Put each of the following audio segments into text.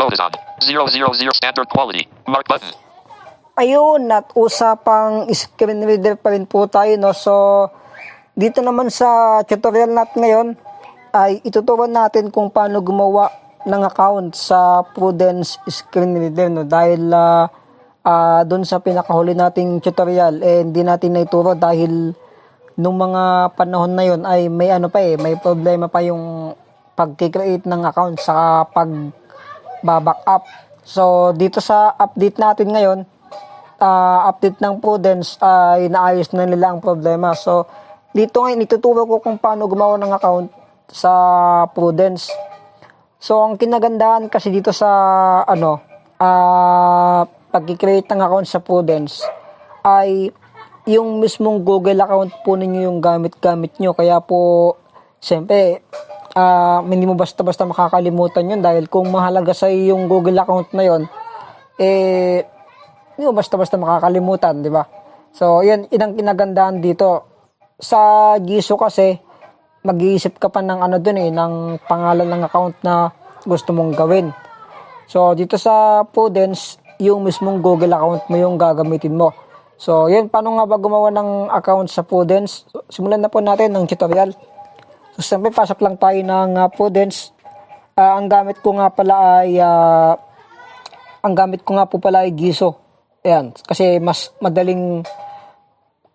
Mode is on. 000 standard quality. Mark button. Ayun, at usapang screen reader pa rin po tayo, no? So, dito naman sa tutorial natin ngayon, ay ituturuan natin kung paano gumawa ng account sa Prudence screen reader, no? Dahil ah ah, doon sa pinakahuli nating tutorial, eh, hindi natin naituro dahil nung mga panahon na yon ay may ano pa eh, may problema pa yung pag-create ng account sa pag back up. So, dito sa update natin ngayon, ah, update ng Prudence ay naayos na nila ang problema. So, dito ngayon, ituturo ko kung paano gumawa ng account sa Prudence. So, ang kinagandahan kasi dito sa, ano, ah, pag-create ng account sa Prudence ay yung mismong Google account po ninyo yung gamit-gamit nyo. Kaya po, siyempre, ah, hindi mo basta-basta makakalimutan yun dahil kung mahalaga sa yung Google account na yun, eh, hindi mo basta-basta makakalimutan, di ba? So, yan, inang kinagandahan dito. Sa Giso kasi, mag-iisip ka pa ng ano dun eh, ng pangalan ng account na gusto mong gawin. So, dito sa Prudence, yung mismong Google account mo yung gagamitin mo. So, yan, paano nga ba gumawa ng account sa Prudence? Simulan na po natin ng tutorial. So, siyempre, pasok lang tayo ng ah, Prudence. Ah, ang gamit ko nga pala ay, ah, ang gamit ko nga po pala ay Giso. Ayan, kasi mas madaling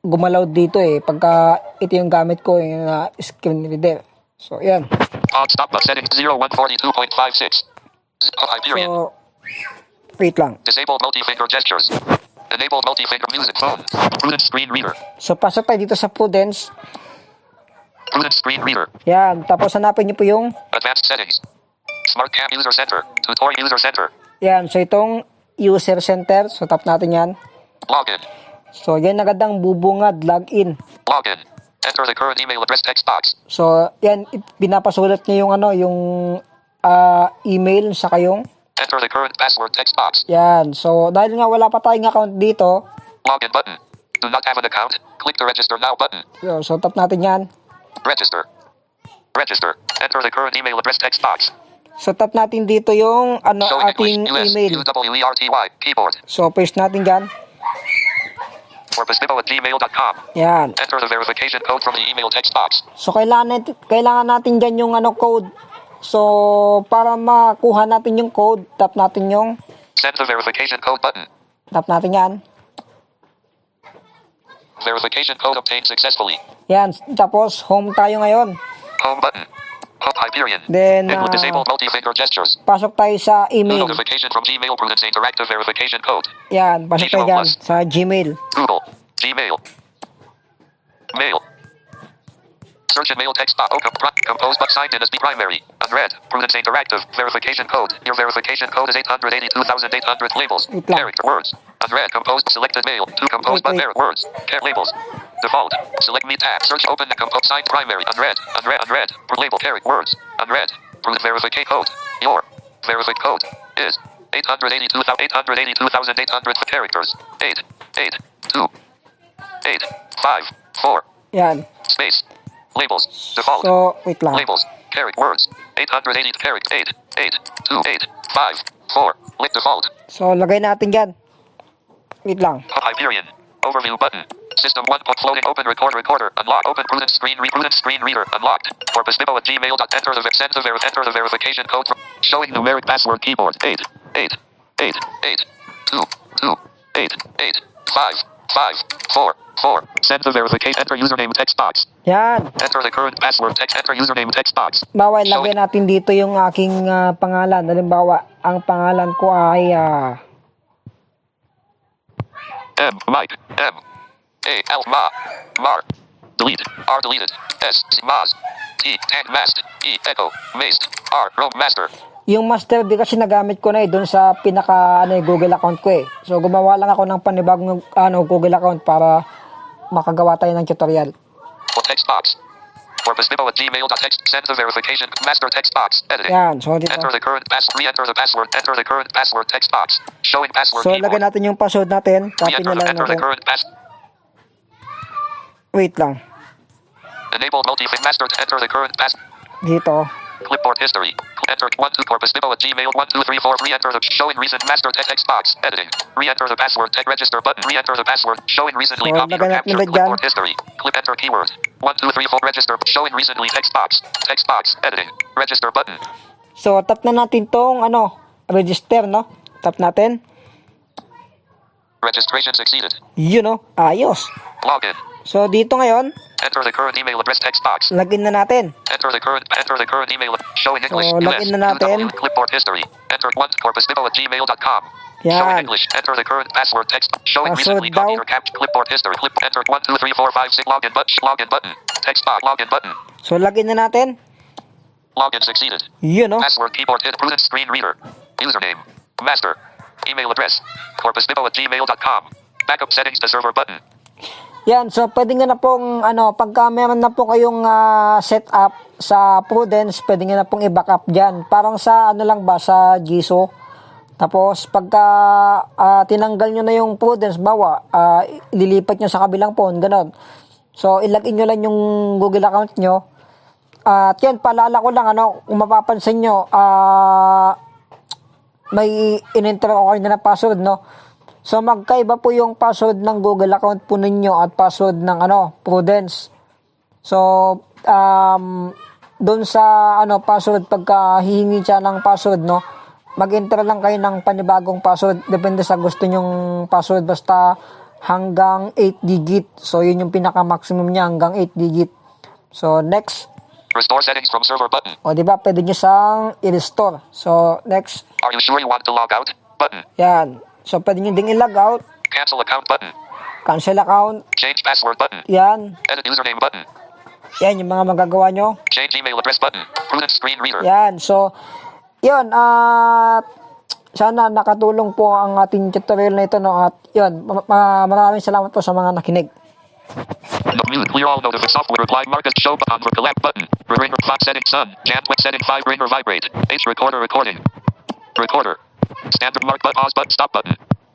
gumalaw dito eh, pagka ito yung gamit ko, yung ah, screen reader. So, ayan. On stop button settings 0142.56. Oh, Hyperion. So, wait lang. Disable multi-finger gestures. Enable multi-finger music phone. Prudence screen reader. So, pasok tayo dito sa Prudence. Prudence screen reader. Yan, tapos hanapin niyo po yung, Advanced settings. Smart Cam User Center. Tutorial User Center. yan, so itong user center. So, tap natin yan. Login. So, yan agad ang bubungad, login. Login. Enter the current email address text box. So, yan, pinapasulat niya yung ano, yung ah, email sa kayong. Enter the current password text box. Yan, so dahil nga wala pa tayong account dito, Login button. Do not have an account? Click the register now button. so, so tap natin yan. Register. Register. Enter the current email address text box. So, tap natin dito yung ano, Showing ating English. Email. U-W-E-R-T-Y. Keyboard. So, paste natin dyan. Or pastipo at gmail.com. Yan. Enter the verification code from the email text box. So, kailangan natin, kailangan natin dyan yung ano, code. So, para makuha natin yung code, tap natin yung, Send the verification code button. tap natin yan. Verification code obtained successfully. Yan. Tapos, home tayo ngayon. Home button. Home Hyperion. Then, uh, disable multi-finger gestures. Pasok tayo sa email. Notification from Gmail Prudence interactive verification code. Yan. Pasok tayo dyan sa Gmail. Google. Gmail. Mail. Search and mail text box. Open. Pro- compose but signed in as the primary. Unread. Prudence interactive. Verification code. Your verification code is 882,800 labels. Character words. Unread. Composed. Selected mail. To compose but there. Words. Care labels. Default. Select me tab. Search open. Compose signed primary. Unread. Unread. Unread. Label. Character words. Unread. Prudence verification code. Your verified code is 882,882,800 characters. 8, 8, 2, 8, 5, 4, Yan. space. Labels. Default. So, wait lang. Labels. Character words. 880 character. 8, 8, 2, 8, 5, 4. Link default. So, lagay natin dyan. Wait lang. Hyperion. Overview button. System 1 book floating open record recorder. Unlock. Open prudence screen re screen reader. Unlocked. For Pastipo at gmail. dot- Enter the send the ver- enter the verification code from showing numeric password keyboard. 8, 8, 8, 8, 2, 2, 8, 8, 5, 5, 4, 4. Send the verification. Enter username text box. Yan. Enter the current password text. Enter username text box. Bawa, lagay natin dito yung aking ah, pangalan. Halimbawa, ang pangalan ko ay ah, M. Mike. M. A. L. Ma. Mar. Delete. R. Deleted. S. Maz. T. Tag Mast. E. Echo. Maced. R. Rome Master. Yung master di kasi nagamit ko na eh doon sa pinaka ano, eh, Google account ko eh. So gumawa lang ako ng panibagong ano, Google account para makagawa tayo ng tutorial. Text box. For Pastipo at gmail.text. Send the verification. Master text box. Editing. Yan. So dito. Enter the current pass. Re-enter the password. Enter the current password text box. Showing password So keyboard. lagay natin yung password natin. Copy na lang natin. Wait lang. Enable multi-fin master. Enter the current pass. Dito. Clipboard history. Enter one two corpus nibble at Gmail one two three four. Re-enter the showing recent master text box. Editing. Re-enter the password. Tech register button. Re-enter the password. Showing recently So, copied or captured clipboard history. Clip enter keyword. One two three four. Register. Showing recently text box. Text box. Editing. Register button. So, tap na natin tong ano, register, no? Tap natin. Registration succeeded. You know, Ayos. Login. So, dito ngayon, Enter the current email address text box. login na natin. Enter the current enter the current email showing English So, login na natin. Clipboard history. Enter one corpus nibble at gmail.com. Yan. Showing English. Enter the current password text. Showing Password recently daw. copied or captured clipboard history. Clip enter one two three four five six login button login button. Text box login button. So, login na natin. Login succeeded. Yun, know. Password keyboard hit prudent screen reader. Username. Master. Email address. Corpus nibble at gmail.com. Backup settings to server button. Yan, so pwede nga na pong, ano, pagka meron na po kayong ah, setup sa Prudence, pwede nga na pong i-backup dyan. Parang sa, ano lang ba, sa Jisoo. Tapos, pagka ah, tinanggal nyo na yung Prudence, bawa, ah, ililipat nyo sa kabilang phone, ganon. So, ilagin nyo lang yung Google account nyo. At yan, paalala ko lang, ano, kung mapapansin nyo, ah, may in-enter ako na password, no? So magkaiba po yung password ng Google account po ninyo at password ng ano, Prudence. So um doon sa ano password pagka hihingi siya ng password no, mag-enter lang kayo ng panibagong password depende sa gusto nyong password basta hanggang 8 digit. So yun yung pinaka maximum niya hanggang 8 digit. So next, Restore settings from server button. o di ba pwede niyo sang i-restore. So next, Are you sure you want to log out? Button. yan. So pwede niyo ding i-log out, Cancel account button. cancel account, Change password button. yan. Edit username button. Yan yung mga magagawa nyo. Change email address button. Prudent screen reader. Yan. So, yun. At sana nakatulong po ang ating tutorial na ito. No? At yun. ma- ma- maraming salamat po sa mga nakinig. No mute. Clear all notifications. Software reply market show on for collect button. Ringer clock setting sun. Jam setting five ringer vibrate. H recorder recording. Recorder. Standard mark but pause button stop button.